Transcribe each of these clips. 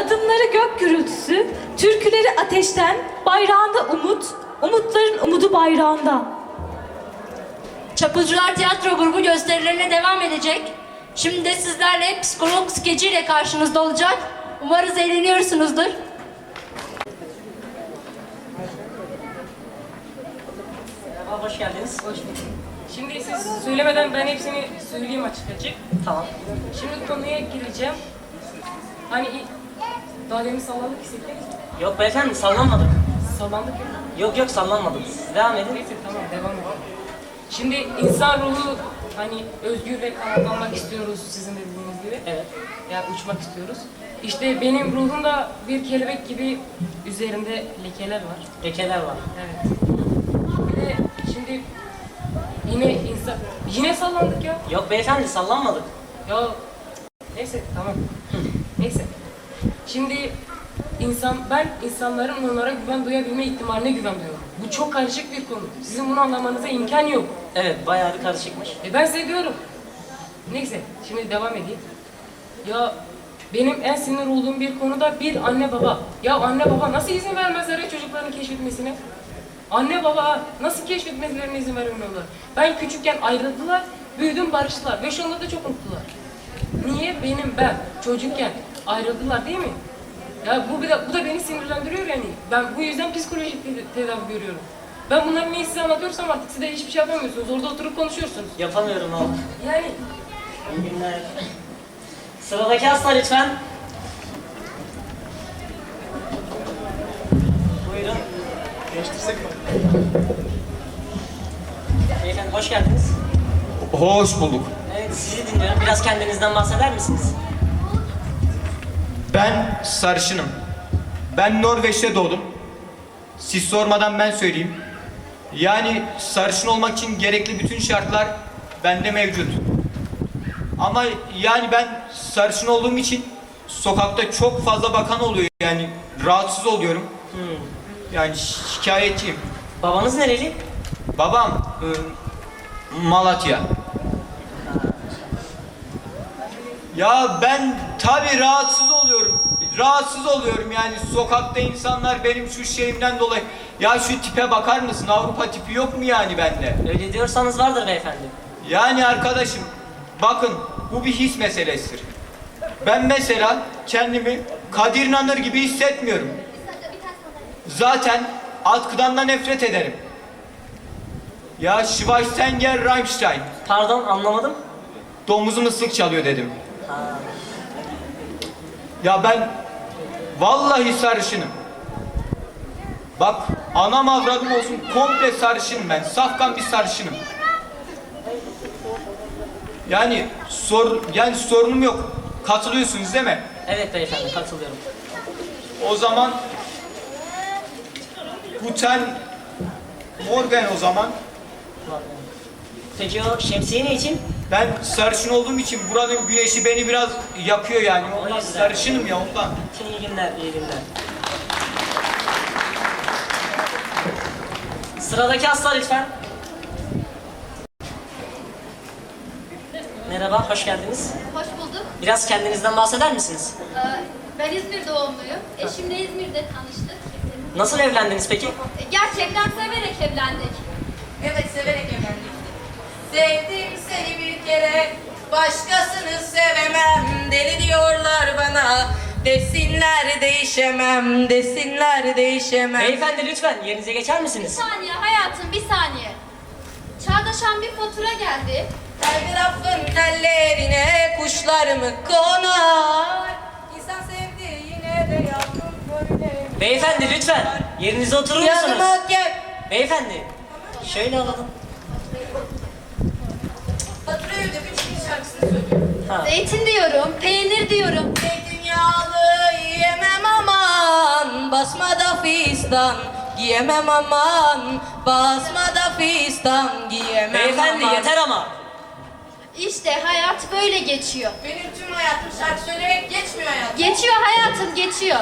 Adımları gök gürültüsü, türküleri ateşten, bayrağında umut, umutların umudu bayrağında. Çapulcular Tiyatro Grubu gösterilerine devam edecek. Şimdi de sizlerle psikolog skeciyle karşınızda olacak. Umarız eğleniyorsunuzdur. Merhaba, hoş geldiniz. Hoş Şimdi siz söylemeden ben hepsini söyleyeyim açık açık. Tamam. Şimdi konuya gireceğim. Hani daha demin sallandık hissettiniz mi? Yok beyefendi, sallanmadık. Sallandık ya. Yok yok, sallanmadık. Siz devam edin. Neyse tamam devam edelim. Şimdi insan ruhu hani özgür ve kanatlanmak istiyoruz sizin de dediğiniz gibi. Evet. Yani uçmak istiyoruz. İşte benim ruhumda bir kelebek gibi üzerinde lekeler var. Lekeler var. Evet. Bir de şimdi yine insan... Yine sallandık ya. Yok beyefendi, sallanmadık. Ya neyse tamam. neyse. Şimdi insan ben insanların onlara güven duyabilme ihtimaline güven duyuyorum. Bu çok karışık bir konu. Sizin bunu anlamanıza imkan yok. Evet, bayağı bir karışıkmış. E ben size diyorum. Neyse şimdi devam edeyim. Ya benim en sinir olduğum bir konuda bir anne baba. Ya anne baba nasıl izin vermezler ya çocuklarını keşfetmesine? Anne baba nasıl keşfetmelerine izin vermiyorlar? Ben küçükken ayrıldılar, büyüdüm barıştılar ve şu anda da çok mutlular. Niye? Benim ben çocukken ayrıldılar değil mi? Ya bu, bu da beni sinirlendiriyor yani. Ben bu yüzden psikolojik te- tedavi görüyorum. Ben bunları niye size anlatıyorsam artık siz de hiçbir şey yapamıyorsunuz. Orada oturup konuşuyorsunuz. Yapamıyorum abi. Yani İyi günler. Sıradaki hasta lütfen. Buyurun. Değiştirsek mi? Beyefendi hoş geldiniz. Hoş bulduk. Evet, sizi dinliyorum. Biraz kendinizden bahseder misiniz? Ben sarışınım. Ben Norveç'te doğdum. Siz sormadan ben söyleyeyim. Yani sarışın olmak için gerekli bütün şartlar bende mevcut. Ama yani ben sarışın olduğum için sokakta çok fazla bakan oluyor yani rahatsız oluyorum. Yani şikayetçiyim. Babanız nereli? Babam e, Malatya. Ya ben tabii rahatsız oluyorum. Rahatsız oluyorum yani sokakta insanlar benim şu şeyimden dolayı. Ya şu tipe bakar mısın? Avrupa tipi yok mu yani bende? Öyle diyorsanız vardır beyefendi. Yani arkadaşım bakın bu bir his meselesidir. Ben mesela kendimi Kadir İnanır gibi hissetmiyorum. Zaten atkıdan da nefret ederim. Ya Schweinsteiger Rammstein Pardon, anlamadım. domuzum ıslık çalıyor dedim. Ya ben vallahi sarışınım. Bak anam avradım olsun komple sarışınım ben. Safkan bir sarışınım. Yani sor yani sorunum yok. Katılıyorsunuz değil mi? Evet beyefendi, katılıyorum. O zaman Guten Morgen o zaman. Peki o şemsiye ne için? Ben sarışın olduğum için buranın güneşi beni biraz yakıyor yani. Ondan sarışınım ya ondan. İyi günler, iyi günler. Sıradaki hasta lütfen. Merhaba, hoş geldiniz. Hoş bulduk. Biraz kendinizden bahseder misiniz? Ee, Ben İzmir doğumluyum. Eşimle İzmir'de tanıştık. Nasıl evlendiniz peki? Gerçekten severek evlendik. Evet severek evlendik. Sevdim seni bir kere, başkasını sevemem. Deli diyorlar bana, desinler değişemem, desinler değişemem. Beyefendi lütfen yerinize geçer Bir misiniz? saniye hayatım bir saniye. Çağdaşan bir fatura geldi. Telgrafın tellerine kuşlar mı konar? İnsan sevdiğine de yavrum böyle. Beyefendi lütfen yerinize oturur musunuz? Yanıma gel. Beyefendi şöyle alalım. Ha. Zeytin diyorum, peynir diyorum. Zeytinyağlı yiyemem aman Basmada fistan giyemem aman Basmada fistan giyemem Beyefendi aman yeter ama. İşte hayat böyle geçiyor. Benim tüm hayatım şarkı söyleyerek geçmiyor hayatım Geçiyor hayatım, geçiyor.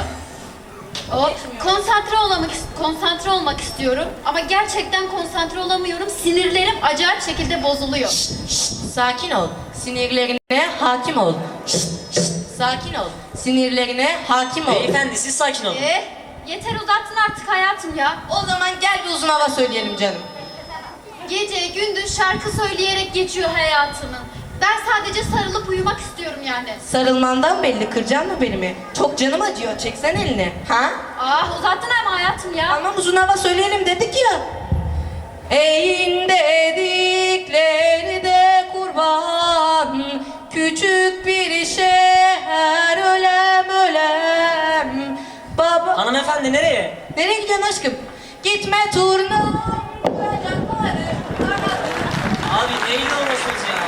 O konsantre olmak konsantre olmak istiyorum ama gerçekten konsantre olamıyorum. Sinirlerim acayip şekilde bozuluyor. Sakin ol sinirlerine hakim ol Şşt, şşt, Sakin ol Sinirlerine hakim ol. Beyefendi siz sakin olun. Eh, yeter uzattın artık hayatım ya. O zaman gel bir uzun hava söyleyelim canım. Gece gündüz şarkı söyleyerek geçiyor hayatının. Ben sadece sarılıp uyumak istiyorum yani. Sarılmandan belli kıracaksın mı belimi? Çok canım acıyor. Çeksen elini. Ha? Ah uzattın ama hayatım ya. Tamam uzun hava söyleyelim dedik ya. Eğin dedikleri Hanımefendi nereye? Nereye gidiyorsun aşkım? Gitme turna Abi neyle uğraşıyorsunuz ya?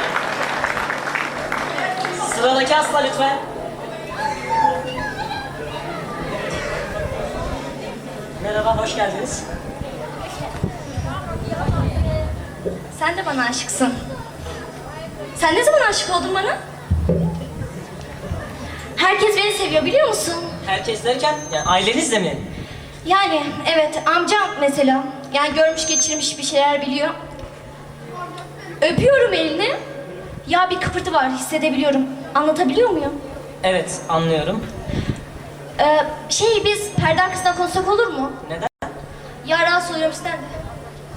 Sıradaki hasta lütfen. Merhaba, hoş geldiniz. Sen de bana aşıksın. Sen ne zaman aşık oldun bana? Herkes beni seviyor biliyor musun? Herkes derken, yani ailenizle mi? Yani evet amcam mesela. Yani görmüş geçirmiş bir şeyler biliyor. Öpüyorum elini. Ya bir kıpırtı var hissedebiliyorum. Anlatabiliyor muyum? Evet, anlıyorum. Ee, şey biz perde arkasında konuşsak olur mu? Neden? Ya rahatsız oluyorum sizden de.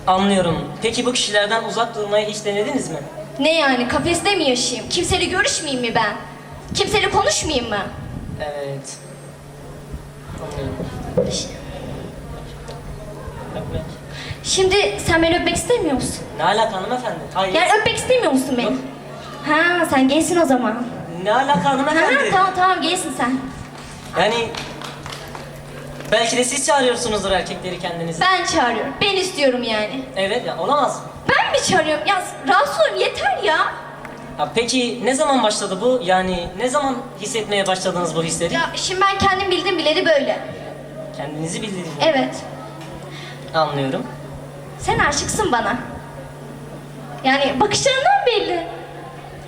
Anlıyorum. Peki bu kişilerden uzak durmayı hiç denediniz mi? Ne yani kafeste mi yaşayayım? Kimseyle görüşmeyeyim mi ben? Kimseyle konuşmayayım mı? Evet. Şimdi sen beni öpmek istemiyor musun? Ne alaka hanımefendi? Hayır. Yani öpmek istemiyor musun beni? Yok. Ha sen gaysin o zaman. Ne alaka Ha hanımefendi? tamam tamam gaysin sen. Yani belki de siz çağırıyorsunuzdur erkekleri kendinizi. Ben çağırıyorum. Ben istiyorum yani. Evet ya olamaz. Ben mi çağırıyorum? Ya rahatsız oluyorum yeter ya. Ya peki ne zaman başladı bu? Yani ne zaman hissetmeye başladınız bu hisleri? Ya şimdi ben kendim bildim bileli böyle. Kendinizi bildiniz mi? Evet. Anlıyorum. Sen aşıksın bana. Yani bakışlarından belli.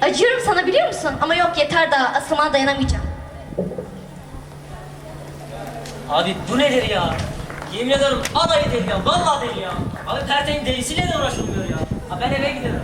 Acıyorum sana biliyor musun? Ama yok yeter daha asılmana dayanamayacağım. Abi bu nedir ya? Yemin ederim alayı deli ya. Vallahi deli ya. Abi perteğin delisiyle de uğraşılmıyor ya. Ha ben eve gidiyorum.